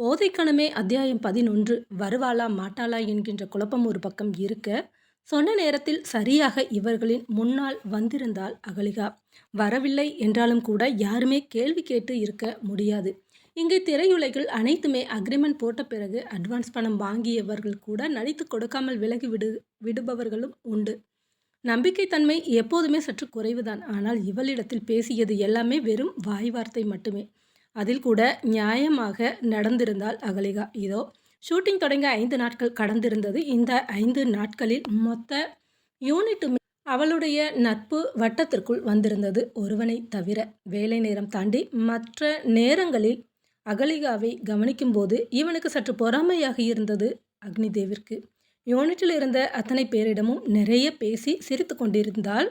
போதைக்கணமே அத்தியாயம் பதினொன்று வருவாளா மாட்டாளா என்கின்ற குழப்பம் ஒரு பக்கம் இருக்க சொன்ன நேரத்தில் சரியாக இவர்களின் முன்னால் வந்திருந்தால் அகலிகா. வரவில்லை என்றாலும் கூட யாருமே கேள்வி கேட்டு இருக்க முடியாது. இங்கே திரையுலகில் அனைத்துமே அக்ரிமெண்ட் போட்ட பிறகு அட்வான்ஸ் பணம் வாங்கியவர்கள் கூட நடித்து கொடுக்காமல் விலகி விடு விடுபவர்களும் உண்டு. நம்பிக்கைத்தன்மை எப்போதுமே சற்று குறைவுதான். ஆனால் இவளிடத்தில் பேசியது எல்லாமே வெறும் வாய் வார்த்தை மட்டுமே. அதில் கூட நியாயமாக நடந்திருந்தால் அகலிகா. இதோ ஷூட்டிங் தொடங்க ஐந்து நாட்கள் கடந்திருந்தது. இந்த ஐந்து நாட்களில் மொத்த யூனிட்டுமே அவளுடைய நட்பு வட்டத்திற்குள் வந்திருந்தது. ஒருவனை தவிர வேலை நேரம் தாண்டி மற்ற நேரங்களில் அகலிகாவை கவனிக்கும்போது இவனுக்கு சற்று பொறாமையாக இருந்தது அக்னிதேவிற்கு. யூனிட்டில் இருந்த அத்தனை பேரிடமும் நிறைய பேசி சிரித்து கொண்டிருந்தால்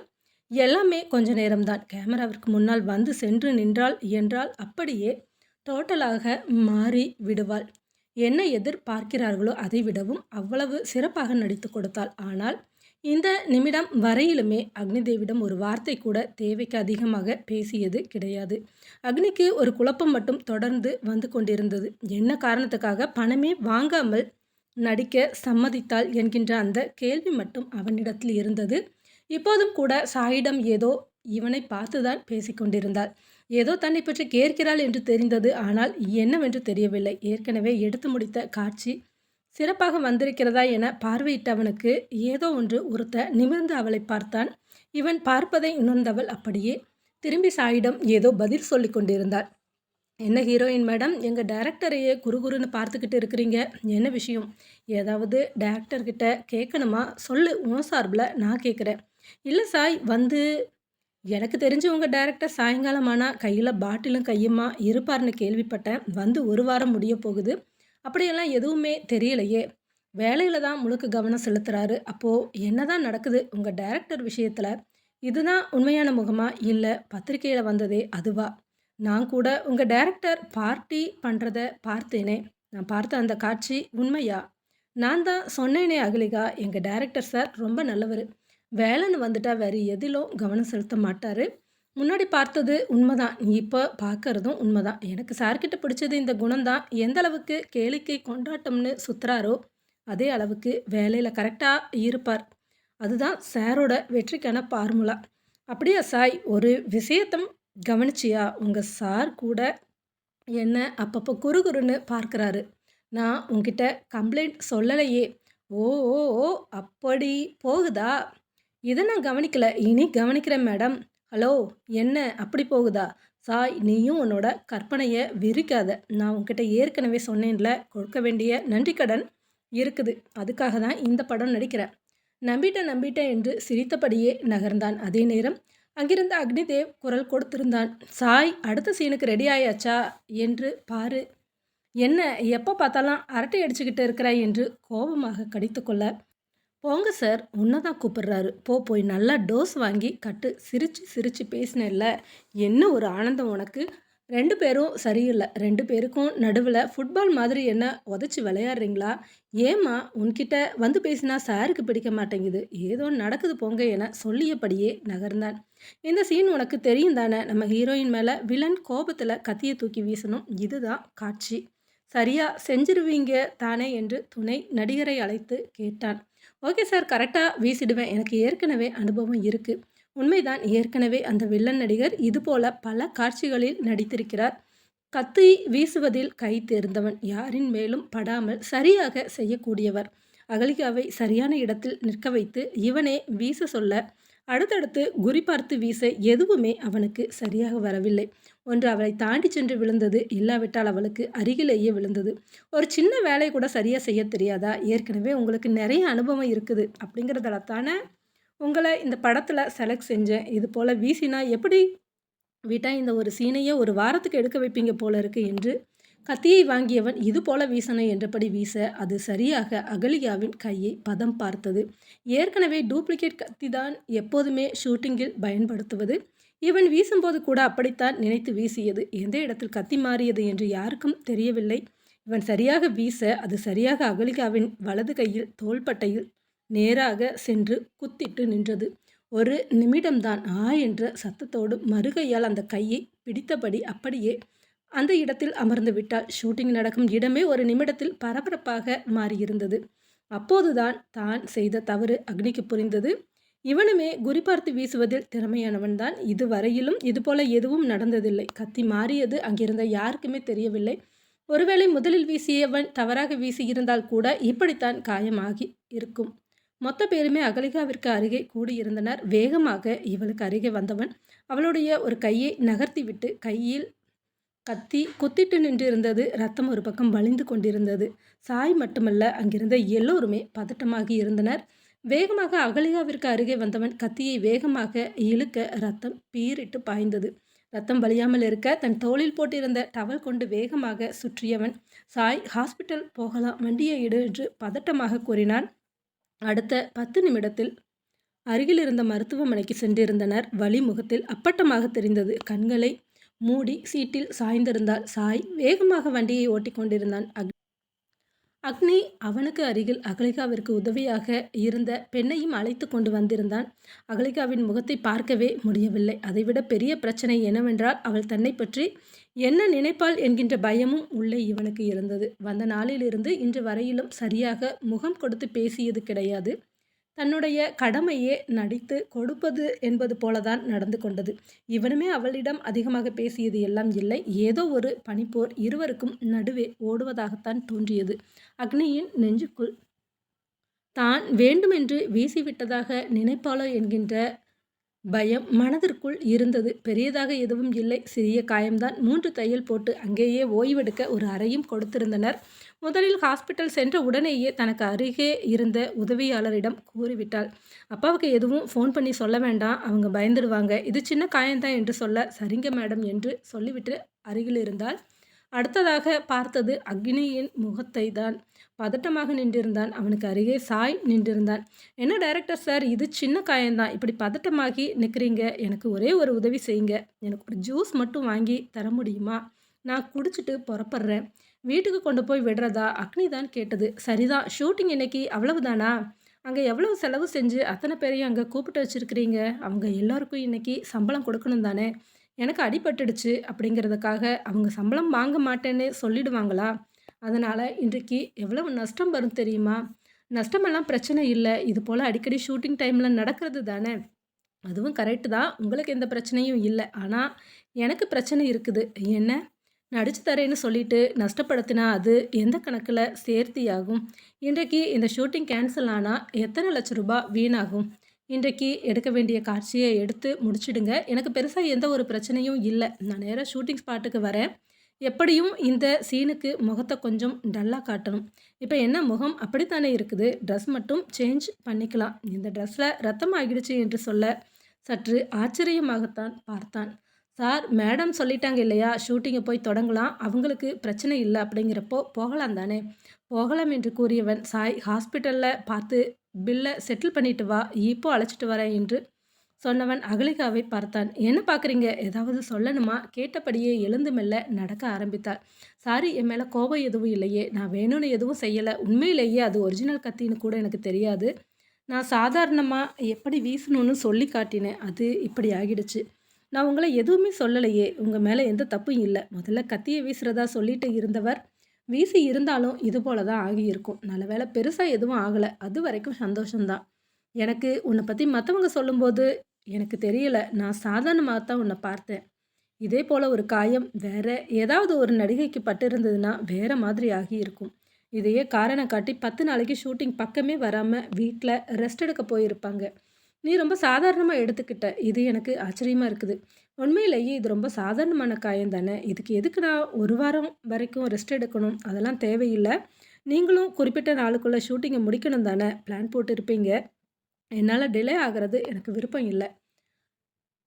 எல்லாமே கொஞ்ச நேரம்தான். கேமராவிற்கு முன்னால் வந்து சென்று நின்றாள் என்றால் அப்படியே டோட்டலாக மாறி விடுவாள். என்ன எதிர்பார்க்கிறார்களோ அதை விடவும் அவ்வளவு சிறப்பாக நடித்து கொடுத்தாள். ஆனால் இந்த நிமிடம் வரையிலுமே அக்னிதேவிடம் ஒரு வார்த்தை கூட தேவைக்கு அதிகமாக பேசியது கிடையாது. அக்னிக்கு ஒரு குழப்பம் மட்டும் தொடர்ந்து வந்து கொண்டிருந்தது. என்ன காரணத்துக்காக பணமே வாங்காமல் நடிக்க சம்மதித்தாள் என்கின்ற அந்த கேள்வி மட்டும் அவனிடத்தில் இருந்தது. இப்போதும் கூட சாயிடம் ஏதோ இவனை பார்த்துதான் பேசிக்கொண்டிருந்தாள். ஏதோ தன்னை பற்றி கேட்கிறாள் என்று தெரிந்தது. ஆனால் என்னவென்று தெரியவில்லை. ஏற்கனவே எடுத்து முடித்த காட்சி சிறப்பாக வந்திருக்கிறதா என பார்வையிட்டவனுக்கு ஏதோ ஒன்று உறுத்த நிமிர்ந்து அவளை பார்த்தான். இவன் பார்ப்பதை உணர்ந்தவள் அப்படியே திரும்பி சாயிடம் ஏதோ பதில் சொல்லி கொண்டிருந்தாள். என்ன ஹீரோயின் மேடம்? எங்கள் டைரக்டரையே குறுகுறுன்னு பார்த்துக்கிட்டு இருக்கிறீங்க. என்ன விஷயம்? ஏதாவது டேரக்டர்கிட்ட கேட்கணுமா? சொல்லு உன் சார்பில் நான் கேட்குறேன். இல்லை சாய் வந்து எனக்கு தெரிஞ்சு உங்கள் சாயங்காலம் ஆனால் கையில் பாட்டிலும் கையுமா இருப்பார்னு கேள்விப்பட்டேன். வந்து ஒரு வாரம் முடிய போகுது. அப்படியெல்லாம் எதுவுமே தெரியலையே. வேலையில் தான் முழுக்க கவனம் செலுத்துகிறாரு அப்போது என்ன தான் நடக்குது? உங்கள் டைரக்டர் விஷயத்தில் இதுதான் உண்மையான முகமா? இல்லை பத்திரிக்கையில் வந்ததே அதுவா? நான் கூட உங்கள் டைரக்டர் பார்ட்டி பண்ணுறத பார்த்தேனே. நான் பார்த்த அந்த காட்சி உண்மையா? நான் தான் சொன்னேனே அகலிகா எங்கள் டைரக்டர் சார் ரொம்ப நல்லவர். வேலைன்னு வந்துட்டா வேறு எதிலும் கவனம் செலுத்த மாட்டார். முன்னாடி பார்த்தது உண்மைதான். இப்போ பார்க்கறதும் உண்மைதான். எனக்கு சார்கிட்ட பிடிச்சது இந்த குணம்தான். எந்த அளவுக்கு கேளிக்கை கொண்டாட்டம்னு சுற்றுறாரோ அதே அளவுக்கு வேலையில் கரெக்டாக இருப்பார். அதுதான் சாரோட வெற்றிக்கான ஃபார்முலா அப்படியா சாய் ஒரு விஷயத்தம் கவனிச்சியா? உங்கள் சார் கூட என்ன அப்பப்போ குறுகுறுன்னு பார்க்குறாரு. நான் உங்ககிட்ட கம்ப்ளைண்ட் சொல்லலையே. ஓ ஓ ஓ அப்படி போகுதா? இதை நான் கவனிக்கல. இனி கவனிக்கிறேன் மேடம். ஹலோ என்ன? அப்படி போகுதா? சாய் நீயும் உன்னோட கற்பனையை விரிக்காத. நான் உன்கிட்ட ஏற்கனவே சொன்னேன்ல கொடுக்க வேண்டிய நன்றி கடன் இருக்குது. அதுக்காக தான் இந்த படம் நடிக்கிறேன். நம்பிட்டேன் நம்பிட்டேன் என்று சிரித்தபடியே நகர்ந்தான். அதே நேரம் அங்கிருந்த அக்னிதேவ் குரல் கொடுத்திருந்தான். சாய் அடுத்த சீனுக்கு ரெடி ஆயாச்சா? என்று பாரு. என்ன? எப்போ பார்த்தாலும் அரட்டை அடிச்சுக்கிட்டு இருக்கிறாய் என்று கோபமாக கடித்துக்கொள்ள போங்க சார் உன்னை தான் கூப்பிடுறாரு. போ போய் நல்லா டோஸ் வாங்கி கட்டு. சிரித்து சிரித்து பேசினேல்ல என்ன ஒரு ஆனந்தம் உனக்கு? ரெண்டு பேரும் சரியில்லை. ரெண்டு பேருக்கும் நடுவில் ஃபுட்பால் மாதிரி என்ன உதச்சி விளையாடுறீங்களா? ஏம்மா உன்கிட்ட வந்து பேசினா சாருக்கு பிடிக்க மாட்டேங்குது. ஏதோ நடக்குது போங்க என சொல்லியபடியே நகர்ந்தான். இந்த சீன் உனக்கு தெரியும் தானே? நம்ம ஹீரோயின் மேலே வில்லன் கோபத்தில் கத்தியை தூக்கி வீசணும். இதுதான் காட்சி. சரியா செஞ்சிருவீங்க தானே என்று துணை நடிகரை அழைத்து கேட்டான். ஓகே சார் கரெக்டாக வீசிடுவேன். எனக்கு ஏற்கனவே அனுபவம் இருக்குது உண்மைதான் ஏற்கனவே அந்த வில்லன் நடிகர் இதுபோல பல காட்சிகளில் நடித்திருக்கிறார். கத்தி வீசுவதில் கை தேர்ந்தவன் யாரின் மேலும் படாமல் சரியாக செய்யக்கூடியவர். அகலிகாவை சரியான இடத்தில் நிற்க வைத்து இவனே வீச சொல்ல அடுத்தடுத்து குறி பார்த்து வீச எதுவுமே அவனுக்கு சரியாக வரவில்லை. ஒன்று அவளை தாண்டி சென்று விழுந்தது இல்லாவிட்டால் அவளுக்கு அருகிலேயே விழுந்தது. ஒரு சின்ன வேலையை கூட சரியாக செய்ய தெரியாதா? ஏற்கனவே உங்களுக்கு நிறைய அனுபவம் இருக்குது. அப்படிங்கிறதால தானே உங்களை இந்த படத்தில் செலக்ட் செஞ்சேன். இது போல் வீசினா எப்படி? விட்டால் இந்த ஒரு சீனையே ஒரு வாரத்துக்கு எடுக்க வைப்பீங்க போல இருக்கு என்று கத்தியை வாங்கியவன் இது போல வீசனை என்றபடி வீச அது சரியாக அகலியாவின் கையை பதம் பார்த்தது. ஏற்கனவே டூப்ளிகேட் கத்தி தான் எப்போதுமே ஷூட்டிங்கில் பயன்படுத்துவது. இவன் வீசும்போது கூட அப்படித்தான் நினைத்து வீசியது. எந்த இடத்தில் கத்தி மாறியது என்று யாருக்கும் தெரியவில்லை. இவன் சரியாக வீச அது சரியாக அகலிகாவின் வலது கையில் தோள்பட்டையில் நேராக சென்று குத்திட்டு நின்றது. ஒரு நிமிடம்தான் ஆ என்ற சத்தத்தோடு மறுகையால் அந்த கையை பிடித்தபடி அப்படியே அந்த இடத்தில் அமர்ந்து விட்டால் ஷூட்டிங் நடக்கும் இடமே ஒரு நிமிடத்தில் பரபரப்பாக மாறியிருந்தது. அப்போதுதான் தான் செய்த தவறு அக்னிக்கு புரிந்தது. இவனுமே குறிபார்த்து வீசுவதில் திறமையானவன்தான் இதுவரையிலும் இதுபோல எதுவும் நடந்ததில்லை. கத்தி மாறியது அங்கிருந்த யாருக்குமே தெரியவில்லை. ஒருவேளை முதலில் வீசியவன் தவறாக வீசியிருந்தால் கூட இப்படித்தான் காயமாகி இருக்கும். மொத்த பேருமே அகலிகாவிற்கு அருகே கூடியிருந்தனர். வேகமாக இவளுக்கு அருகே வந்தவன் அவளுடைய ஒரு கையை நகர்த்திவிட்டு கையில் கத்தி குத்திட்டு நின்றிருந்தது. ரத்தம் ஒரு பக்கம் வழிந்து கொண்டிருந்தது. சாய் மட்டுமல்ல அங்கிருந்த எல்லோருமே பதட்டமாகி இருந்தனர். வேகமாக அகலிகாவிற்கு அருகே வந்தவன் கத்தியை வேகமாக இழுக்க ரத்தம் பீரிட்டு பாய்ந்தது. ரத்தம் வலியாமல் இருக்க தன் தோளில் போட்டிருந்த டவல் கொண்டு வேகமாக சுற்றியவன் சாய் ஹாஸ்பிட்டல் போகலாம் வண்டியை இடு என்று பதட்டமாக கூறினான். அடுத்த பத்து நிமிடத்தில் அருகில் இருந்த மருத்துவமனைக்கு சென்றிருந்தனர். வழி முகத்தில் அப்பட்டமாக தெரிந்தது. கண்களை மூடி சீட்டில் சாய்ந்திருந்தாள். சாய் வேகமாக வண்டியை ஓட்டி கொண்டிருந்தான் அக்னி அக்னி அவனுக்கு அருகில் அகலிகாவிற்கு உதவியாக இருந்த பெண்ணையும் அழைத்து கொண்டு வந்திருந்தான். அகலிகாவின் முகத்தை பார்க்கவே முடியவில்லை. அதைவிட பெரிய பிரச்சனை என்னவென்றால் அவள் தன்னை பற்றி என்ன நினைப்பாள் என்கின்ற பயமும் உள்ளே இவனுக்கு இருந்தது. வந்த நாளிலிருந்து இன்று வரையிலும் சரியாக முகம் கொடுத்து பேசியது கிடையாது. தன்னுடைய கடமையே நடித்து கொடுப்பது என்பது போலதான் நடந்து கொண்டது. இவனுமே அவளிடம் அதிகமாக பேசியது எல்லாம் இல்லை. ஏதோ ஒரு பனிப்போர் இருவருக்கும் நடுவே ஓடுவதாகத்தான் தோன்றியது. அக்னியின் நெஞ்சுக்குள் தான் வேண்டுமென்று வீசிவிட்டதாக நினைப்பாளோ? என்கின்ற பயம் மனதிற்குள் இருந்தது. பெரியதாக எதுவும் இல்லை. சிறிய காயம்தான். மூன்று தையல் போட்டு அங்கேயே ஓய்வெடுக்க ஒரு அறையும் கொடுத்திருந்தனர். முதலில் ஹாஸ்பிட்டல் சென்ற உடனேயே தனக்கு அருகே இருந்த உதவியாளரிடம் கூறிவிட்டாள். அப்பாவுக்கு எதுவும் ஃபோன் பண்ணி சொல்ல வேண்டாம். அவங்க பயந்துடுவாங்க இது சின்ன காயம்தான் என்று சொல்ல சரிங்க மேடம் என்று சொல்லிவிட்டு அருகில் இருந்தால் அடுத்ததாக பார்த்தது அக்னியின் முகத்தை தான் பதட்டமாக நின்றிருந்தான். அவனுக்கு அருகே சாய் நின்றிருந்தான். என்ன டைரக்டர் சார் இது சின்ன காயம்தான். இப்படி பதட்டமாகி நிற்கிறீங்க எனக்கு ஒரே ஒரு உதவி செய்யுங்க. எனக்கு ஒரு ஜூஸ் மட்டும் வாங்கி தர முடியுமா? நான் குடிச்சிட்டு புறப்படுறேன். வீட்டுக்கு கொண்டு போய் விடுறதா? அக்னி தான் கேட்டது. சரிதான். ஷூட்டிங் இன்னைக்கு அவ்வளவுதானா? அங்கே எவ்வளவு செலவு செஞ்சு அத்தனை பேரையும் அங்கே கூப்பிட்டு வச்சுருக்கிறீங்க? அவங்க எல்லாருக்கும் இன்றைக்கி சம்பளம் கொடுக்கணும் தானே? எனக்கு அடிபட்டுடுச்சு. அப்படிங்கிறதுக்காக அவங்க சம்பளம் வாங்க மாட்டேன்னு சொல்லிடுவாங்களா? அதனால் இன்றைக்கு எவ்வளவு நஷ்டம் வரும் தெரியுமா? நஷ்டமெல்லாம் பிரச்சனை இல்லை. இது போல் அடிக்கடி ஷூட்டிங் டைமில் நடக்கிறது தானே? அதுவும் கரெக்டு தான். உங்களுக்கு எந்த பிரச்சனையும் இல்லை. ஆனால் எனக்கு பிரச்சனை இருக்குது. என்ன? நடிச்சு தரேன்னு சொல்லிட்டு நஷ்டப்படுத்தினா அது எந்த கணக்கில் சேர்த்தியாகும்? இன்றைக்கு இந்த ஷூட்டிங் கேன்சல் ஆனால் எத்தனை லட்ச ரூபாய் வீணாகும்? இன்றைக்கு எடுக்க வேண்டிய காட்சியை எடுத்து முடிச்சிடுங்க. எனக்கு பெருசாக எந்த ஒரு பிரச்சனையும் இல்லை. நான் நேராக ஷூட்டிங் ஸ்பாட்டுக்கு வரேன். எப்படியும் இந்த சீனுக்கு முகத்தை கொஞ்சம் டல்லாக காட்டணும். இப்போ என்ன முகம் அப்படித்தானே இருக்குது? ட்ரெஸ் மட்டும் சேஞ்ச் பண்ணிக்கலாம். இந்த ட்ரெஸ்ஸில் ரத்தம் ஆகிடுச்சு என்று சொல்ல சற்று ஆச்சரியமாகத்தான் பார்த்தான். சார் மேடம் சொல்லிட்டாங்க இல்லையா? ஷூட்டிங்கை போய் தொடங்கலாம். அவங்களுக்கு பிரச்சனை இல்லை அப்படிங்கிறப்போ போகலாம் தானே. போகலாம் என்று கூறியவன் சாய் ஹாஸ்பிட்டலில் பார்த்து பில்லை செட்டில் பண்ணிட்டு வா. இப்போ அழைச்சிட்டு வரேன் என்று சொன்னவன் அகலிகாவை பார்த்தான். என்ன பார்க்குறீங்க? ஏதாவது சொல்லணுமா? கேட்டபடியே எழுந்து மெல்ல நடக்க ஆரம்பித்தாள். சாரி என் மேலே கோபம் எதுவும் இல்லையே. நான் வேணும்னு எதுவும் செய்யலை. உண்மையிலேயே அது ஒரிஜினல் கத்தின்னு கூட எனக்கு தெரியாது. நான் சாதாரணமாக எப்படி வீசணும்னு சொல்லி காட்டினேன். அது இப்படி ஆகிடுச்சு. நான் உங்களை எதுவுமே சொல்லலையே. உங்கள் மேலே எந்த தப்பும் இல்லை. முதல்ல கத்தியை வீசுகிறதா சொல்லிட்டு இருந்தவர் வீசி இருந்தாலும் இது போல தான் ஆகியிருக்கும். நல்ல வேலை பெருசாக எதுவும் ஆகலை. அது வரைக்கும் சந்தோஷம்தான். எனக்கு உன்னை பற்றி மற்றவங்க சொல்லும்போது எனக்கு தெரியலை. நான் சாதாரணமாக தான் உன்னை பார்த்தேன். இதே போல் ஒரு காயம் வேற ஏதாவது ஒரு நடிகைக்கு பட்டிருந்ததுன்னா வேற மாதிரி ஆகியிருக்கும். இதையே காரணம் காட்டி பத்து நாளைக்கு ஷூட்டிங் பக்கமே வராமல் வீட்டில் ரெஸ்ட் எடுக்க போயிருப்பாங்க. நீ ரொம்ப சாதாரணமாக எடுத்துக்கிட்ட. இது எனக்கு ஆச்சரியமாக இருக்குது. உண்மையிலேயே இது ரொம்ப சாதாரணமான காயம் தானே? இதுக்கு எதுக்கு நான் ஒரு வாரம் வரைக்கும் ரெஸ்ட் எடுக்கணும்? அதெல்லாம் தேவையில்லை. நீங்களும் குறிப்பிட்ட நாளுக்குள்ளே ஷூட்டிங்கை முடிக்கணும் தானே? பிளான் போட்டு இருப்பீங்க என்னால் டிலே ஆகிறது எனக்கு விருப்பம் இல்லை.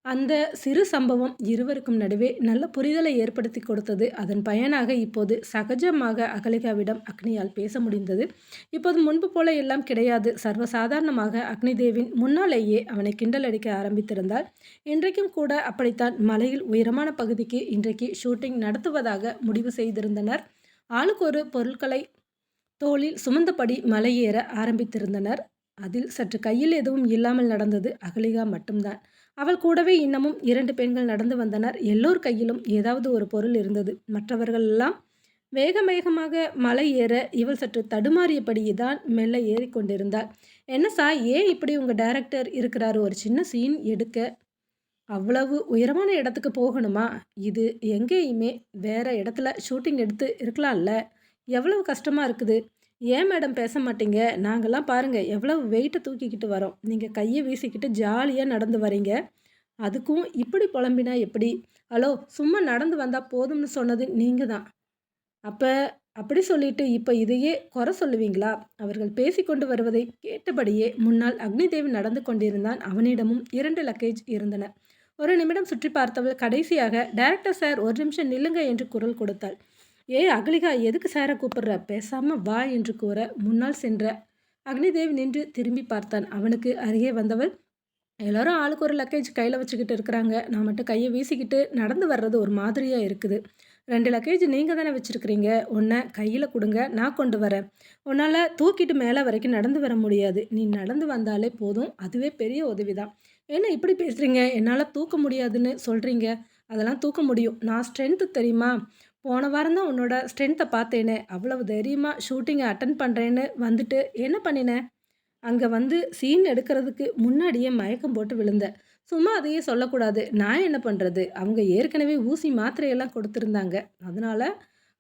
அந்த சிறு சம்பவம் இருவருக்கும் நடுவே நல்ல புரிதலை ஏற்படுத்தி கொடுத்தது. அதன் பயனாக இப்போது சகஜமாக அகலிகாவிடம் அக்னியால் பேச முடிந்தது. இப்போது முன்பு போல எல்லாம் கிடையாது. சர்வசாதாரணமாக அக்னிதேவின் முன்னாலேயே அவனை கிண்டல் அடிக்க ஆரம்பித்திருந்தால் இன்றைக்கும் கூட அப்படித்தான் மலையில் உயரமான பகுதிக்கு இன்றைக்கு ஷூட்டிங் நடத்துவதாக முடிவு செய்திருந்தனர். ஆளுக்கு ஒரு பொருட்களை தோளில் சுமந்தபடி மலையேற ஆரம்பித்திருந்தனர். அதில் சற்று கையில் எதுவும் இல்லாமல் நடந்தது அகலிகா மட்டும்தான். அவள் கூடவே இன்னமும் இரண்டு பெண்கள் நடந்து வந்தனர். எல்லோர் கையிலும் ஏதாவது ஒரு பொருள் இருந்தது. மற்றவர்கள் எல்லாம் வேக வேகமாக மலை ஏற இவள் சற்று தடுமாறியபடியே தான் மெல்ல ஏறிக்கொண்டிருந்தாள் என்ன சார் ஏன் இப்படி உங்கள் டைரக்டர் இருக்கிறாரு? ஒரு சின்ன சீன் எடுக்க அவ்வளவு உயரமான இடத்துக்கு போகணுமா? இது எங்கேயுமே வேற இடத்துல ஷூட்டிங் எடுத்து இருக்கலாம்ல. எவ்வளவு கஷ்டமாக இருக்குது. ஏன் மேடம் பேச மாட்டீங்க? நாங்கள்லாம் பாருங்கள் எவ்வளவு வெயிட்டை தூக்கிக்கிட்டு வரோம். நீங்கள் கையை வீசிக்கிட்டு ஜாலியாக நடந்து வரீங்க. அதுக்கும் இப்படி புலம்பினா எப்படி? ஹலோ சும்மா நடந்து வந்தால் போதும்னு சொன்னது நீங்கள் தான். அப்போ அப்படி சொல்லிட்டு இப்போ இதையே குறை சொல்லுவீங்களா? அவர்கள் பேசிக்கொண்டு வருவதை கேட்டபடியே முன்னால் அக்னிதேவி நடந்து கொண்டிருந்தான். அவனிடமும் இரண்டு லக்கேஜ் இருந்தன. ஒரு நிமிடம் சுற்றி பார்த்தவள் கடைசியாக டைரக்டர் சார் ஒரு நிமிஷம் நில்லுங்க என்று குரல் கொடுத்தாள். ஏ அகலிகா எதுக்கு சாரை கூப்பிடுற? பேசாம வா என்று கூற முன்னால் சென்ற அக்னிதேவ் நின்று திரும்பி பார்த்தான். அவனுக்கு அருகே வந்தவள் எல்லாரும் ஆளுக்கு ஒரு லக்கேஜ் கையில் வச்சுக்கிட்டு இருக்கிறாங்க. நான் மட்டும் கையை வீசிக்கிட்டு நடந்து வர்றது ஒரு மாதிரியாக இருக்குது. ரெண்டு லக்கேஜ் நீங்கள் தானே வச்சுருக்கிறீங்க. ஒன்றை கையில் கொடுங்க நான் கொண்டு வரேன். உன்னால் தூக்கிட்டு மேலே வரைக்கும் நடந்து வர முடியாது. நீ நடந்து வந்தாலே போதும். அதுவே பெரிய உதவி தான் என்ன இப்படி பேசுகிறீங்க என்னால் தூக்க முடியாதுன்னு சொல்கிறீங்க அதெல்லாம் தூக்க முடியும். நான் ஸ்ட்ரென்த்து தெரியுமா? போன வாரம் தான் உன்னோட ஸ்ட்ரென்த்தை பார்த்தேனே. அவ்வளவு தைரியமாக ஷூட்டிங்கை அட்டன் பண்ணுறேன்னு வந்துட்டு என்ன பண்ணினேன் அங்கே வந்து சீன் எடுக்கிறதுக்கு முன்னாடியே மயக்கம் போட்டு விழுந்த. சும்மா அதையே சொல்லக்கூடாது. நான் என்ன பண்ணுறது அவங்க ஏற்கனவே ஊசி மாத்திரையெல்லாம் கொடுத்துருந்தாங்க. அதனால்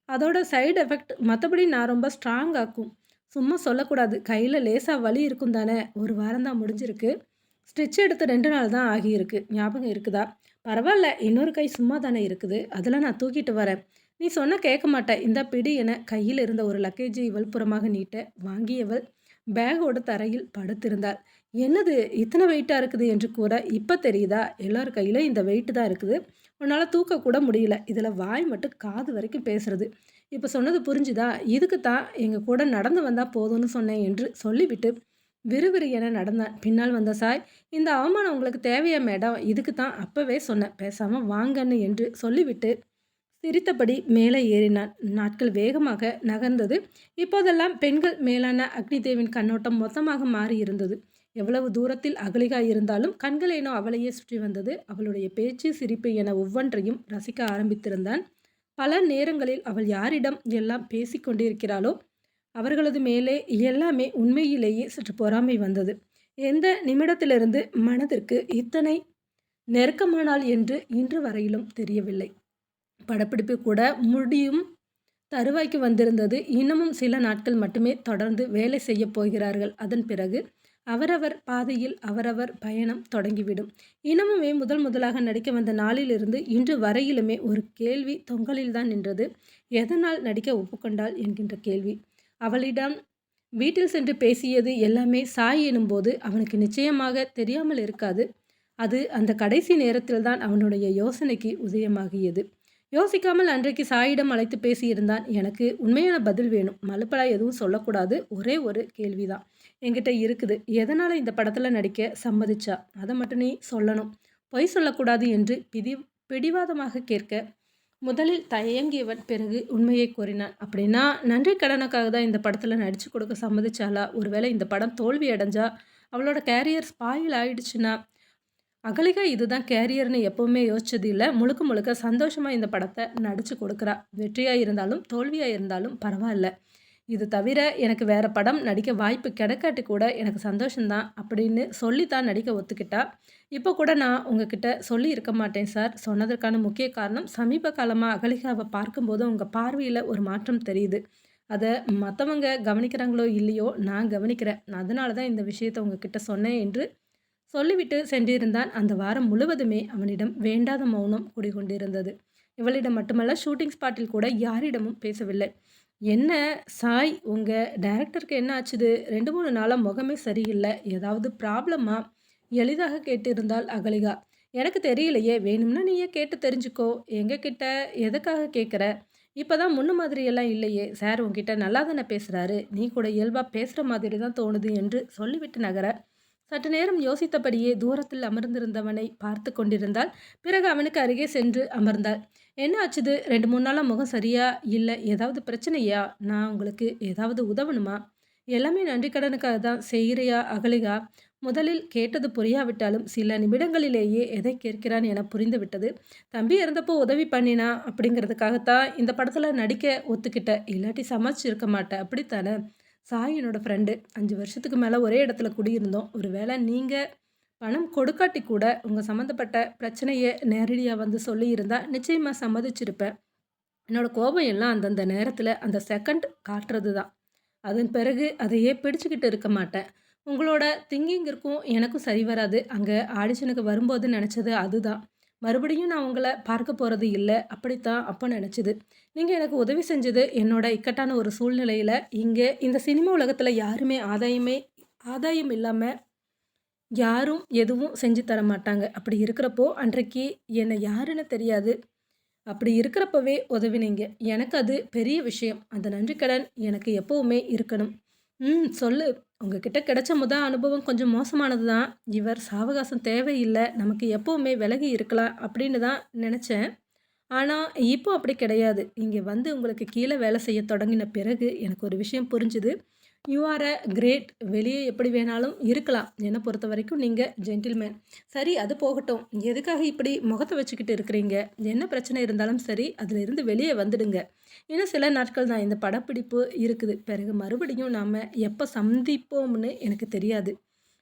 அதோட சைடு எஃபெக்ட் மற்றபடி நான் ரொம்ப ஸ்ட்ராங் ஆக்கும். சும்மா சொல்லக்கூடாது. கையில் லேசாக வலி இருக்கும் தானே. ஒரு வாரம் தான் முடிஞ்சிருக்கு. ஸ்டிச் எடுத்து ரெண்டு நாள் தான் ஆகியிருக்கு. ஞாபகம் இருக்குதா? பரவாயில்ல. இன்னொரு கை சும்மா தானே இருக்குது. அதெல்லாம் நான் தூக்கிட்டு வரேன். நீ சொன்ன கேட்க மாட்டேன் இந்த பிடி என கையில் இருந்த ஒரு லக்கேஜை இவள் புறமாக நீட்ட வாங்கியவள் பேகோட தரையில் படுத்திருந்தாள். என்னது? இத்தனை வெயிட்டாக இருக்குது என்று கூட இப்போ தெரியுதா? எல்லார் கையிலும் இந்த வெயிட்டு தான் இருக்குது. உன்னால் தூக்கக்கூட முடியல. இதில் வாய் மட்டும் காது வரைக்கும் பேசுறது. இப்போ சொன்னது புரிஞ்சுதா? இதுக்கு தான் எங்கள் கூட நடந்து வந்தால் போதும்னு சொன்னேன் என்று சொல்லிவிட்டு விறுவிறு என நடந்தான். பின்னால் வந்த சாய் இந்த அவமானம் உங்களுக்கு தேவையா மேடம் இதுக்கு தான் அப்போவே சொன்னேன். பேசாமல் வாங்கன்னு என்று சொல்லிவிட்டு சிரித்தபடி மேலே ஏறினான். நாட்கள் வேகமாக நகர்ந்தது. இப்போதெல்லாம் பெண்கள் மேலான அக்னிதேவின் கண்ணோட்டம் மொத்தமாக மாறியிருந்தது. எவ்வளவு தூரத்தில் அகலிகா இருந்தாலும் கண்களேனோ அவளையே சுற்றி வந்தது. அவளுடைய பேச்சு சிரிப்பு என ஒவ்வொன்றையும் ரசிக்க ஆரம்பித்திருந்தான். பல நேரங்களில் அவள் யாரிடம் எல்லாம் பேசிக்கொண்டிருக்கிறாளோ அவர்களது மேலே எல்லாமே உண்மையிலேயே சற்று பொறாமை வந்தது. எந்த நிமிடத்திலிருந்து மனதிற்கு இத்தனை நெருக்கமானால் என்று இன்று வரையிலும் தெரியவில்லை. படப்பிடிப்பு கூட முடியும். தருவாய்க்கு வந்திருந்தது இன்னமும் சில நாட்கள் மட்டுமே தொடர்ந்து வேலை செய்ய போகிறார்கள். அதன் பிறகு அவரவர் பாதையில் அவரவர் பயணம் தொடங்கிவிடும். இனமுமே முதல் முதலாக நடிக்க வந்த நாளிலிருந்து இன்று வரையிலுமே ஒரு கேள்வி தொங்கலில்தான் நின்றது. எதனால் நடிக்க ஒப்புக்கொண்டாள் என்கின்ற கேள்வி. அவளிடம் வீட்டில் சென்று பேசியது எல்லாமே சாய் எனும்போது அவனுக்கு நிச்சயமாக தெரியாமல் இருக்காது. அது அந்த கடைசி நேரத்தில் தான் அவனுடைய யோசனைக்கு உதயமாகியது. யோசிக்காமல் அன்றைக்கு சாயிடம் அழைத்து பேசியிருந்தான். எனக்கு உண்மையான பதில் வேணும். மலுப்பலா எதுவும் சொல்லக்கூடாது. ஒரே ஒரு கேள்விதான். என்கிட்ட இருக்குது. எதனால் இந்த படத்தில் நடிக்க சம்மதிச்சா? அதை மட்டும் நீ சொல்லணும். பொய் சொல்லக்கூடாது என்று பிடி பிடிவாதமாக கேட்க முதலில் தயங்கியவன் பிறகு உண்மையை கூறினான். அப்படின்னா நன்றி கடனுக்காக தான் இந்த படத்தில் நடித்து கொடுக்க சம்மதிச்சாலா ஒருவேளை இந்த படம் தோல்வி அடைஞ்சா அவளோட கேரியர் ஸ்பாயில் ஆயிடுச்சுன்னா அகலிகா இதுதான் கேரியர்னு எப்போவுமே யோசிச்சது இல்லை முழுக்க முழுக்க சந்தோஷமாக இந்த படத்தை நடித்து கொடுக்குறா. வெற்றியாக இருந்தாலும் தோல்வியாக இருந்தாலும் பரவாயில்ல. இது தவிர எனக்கு வேறு படம் நடிக்க வாய்ப்பு கிடைக்காட்டி கூட எனக்கு சந்தோஷம்தான் அப்படின்னு சொல்லித்தான் நடிக்க ஒத்துக்கிட்டா. இப்போ கூட நான் உங்ககிட்ட சொல்லி இருக்க மாட்டேன் சார். சொன்னதற்கான முக்கிய காரணம் சமீப காலமாக அகலிகாவை பார்க்கும்போது உங்கள் பார்வையில் ஒரு மாற்றம் தெரியுது. அதை மற்றவங்க கவனிக்கிறாங்களோ இல்லையோ நான் கவனிக்கிறேன். அதனால தான் இந்த விஷயத்தை உங்ககிட்ட சொன்னேன் என்று சொல்லிவிட்டு சென்றிருந்தான் அந்த வாரம் முழுவதுமே அவனிடம் வேண்டாத மௌனம் குடிகொண்டிருந்தது. இவளிடம் மட்டுமல்ல ஷூட்டிங் ஸ்பாட்டில் கூட யாரிடமும் பேசவில்லை. என்ன சாய் உங்கள் டைரக்டருக்கு என்ன ஆச்சுது? ரெண்டு மூணு நாளாக முகமே சரியில்லை. ஏதாவது ப்ராப்ளமா? எளிதாக கேட்டிருந்தால் அகலிகா. எனக்கு தெரியலையே. வேணும்னா நீயே கேட்டு தெரிஞ்சுக்கோ. எங்ககிட்ட எதுக்காக கேட்குற இப்போ தான் முன்ன மாதிரியெல்லாம் இல்லையே. சார் உங்ககிட்ட நல்லா தானே பேசுகிறாரு நீ கூட இயல்பாக பேசுகிற மாதிரி தான் தோணுது என்று சொல்லிவிட்டு நகர சற்று நேரம் யோசித்தபடியே தூரத்தில் அமர்ந்திருந்தவனை பார்த்து கொண்டிருந்தாள். பிறகு அவனுக்கு அருகே சென்று அமர்ந்தாள். என்ன ஆச்சுது? ரெண்டு மூணு நாளாக முகம் சரியா இல்லை? ஏதாவது பிரச்சனையா? நான் உங்களுக்கு ஏதாவது உதவணுமா? எல்லாமே நன்றிக்கடனுக்காக தான். செய்கிறியா அகலிகா? முதலில் கேட்டது புரியாவிட்டாலும் சில நிமிடங்களிலேயே எதை கேட்கிறான் என புரிந்துவிட்டது. தம்பி இருந்தப்போ உதவி பண்ணினா? அப்படிங்கிறதுக்காகத்தான் இந்த படத்தில் நடிக்க ஒத்துக்கிட்ட. இல்லாட்டி சமைச்சிருக்க மாட்டேன் அப்படித்தானே? சாய் என்னோடய ஃப்ரெண்டு அஞ்சு வருஷத்துக்கு மேலே ஒரே இடத்துல குடியிருந்தோம். ஒரு வேளை நீங்கள் பணம் கொடுக்காட்டி கூட உங்கள் சம்மந்தப்பட்ட பிரச்சனையை நேரடியாக வந்து சொல்லியிருந்தால் நிச்சயமாக சம்மதிச்சிருப்பேன். என்னோட கோபம் எல்லாம் அந்தந்த நேரத்தில் அந்த செகண்ட் காட்டுறது தான் அதன் பிறகு அதையே பிடிச்சிக்கிட்டு இருக்க மாட்டேன். உங்களோட திங்கிங்கிற்கும் எனக்கும் சரி வராது. அங்கே ஆடிஷனுக்கு வரும்போது நினச்சது அதுதான். மறுபடியும் நான் உங்களை பார்க்க போகிறது இல்லை. அப்படித்தான் அப்போ நினச்சிது. நீங்கள் எனக்கு உதவி செஞ்சது என்னோட இக்கட்டான ஒரு சூழ்நிலையில் இங்கே இந்த சினிமா உலகத்தில் யாருமே ஆதாயமே ஆதாயம் இல்லாமல் யாரும் எதுவும் செஞ்சு தர மாட்டாங்க. அப்படி இருக்கிறப்போ அன்றைக்கு என்னை யாருன்னு தெரியாது. அப்படி இருக்கிறப்பவே உதவினீங்க. எனக்கு அது பெரிய விஷயம். அந்த நன்றிக்கடன் எனக்கு எப்போவுமே இருக்கணும். ம் சொல்லு. உங்ககிட்ட கிடைச்ச முத அனுபவம் கொஞ்சம் மோசமானது தான். இவர் சாவகாசம் தேவையில்லை. நமக்கு எப்போவுமே விலகி இருக்கலாம் அப்படின்னு தான் நினச்சேன். ஆனால் இப்போ அப்படி கிடையாது. இங்கே வந்து உங்களுக்கு கீழே வேலை செய்ய தொடங்கின பிறகு எனக்கு ஒரு விஷயம் புரிஞ்சுது. யூ ஆர் அ கிரேட் வெளியே எப்படி வேணாலும் இருக்கலாம். என்னை பொறுத்த வரைக்கும் நீங்கள் ஜென்டில்மேன் சரி அது போகட்டும். எதுக்காக இப்படி முகத்தை வச்சுக்கிட்டு இருக்கிறீங்க? என்ன பிரச்சனை இருந்தாலும் சரி அதிலிருந்து வெளியே வந்துடுங்க. இன்னும் சில நாட்கள் தான் இந்த படப்பிடிப்பு இருக்குது. பிறகு மறுபடியும் நாம் எப்போ சந்திப்போம்னு எனக்கு தெரியாது.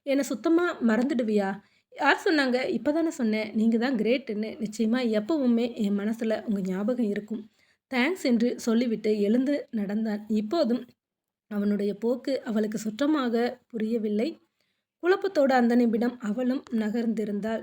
என்னை சுத்தமாக மறந்துடுவியா? யார் சொன்னாங்க? இப்போ தானே சொன்னேன். நீங்கள் தான் கிரேட்டுன்னு நிச்சயமாக எப்பவுமே என் மனசில் உங்கள் ஞாபகம் இருக்கும். தேங்க்ஸ் என்று சொல்லிவிட்டு எழுந்து நடந்தான். இப்போதும் அவனுடைய போக்கு அவளுக்கு சுற்றமாக புரியவில்லை. குழப்பத்தோடு அந்த நிமிடம் அவளும் நகர்ந்திருந்தாள்.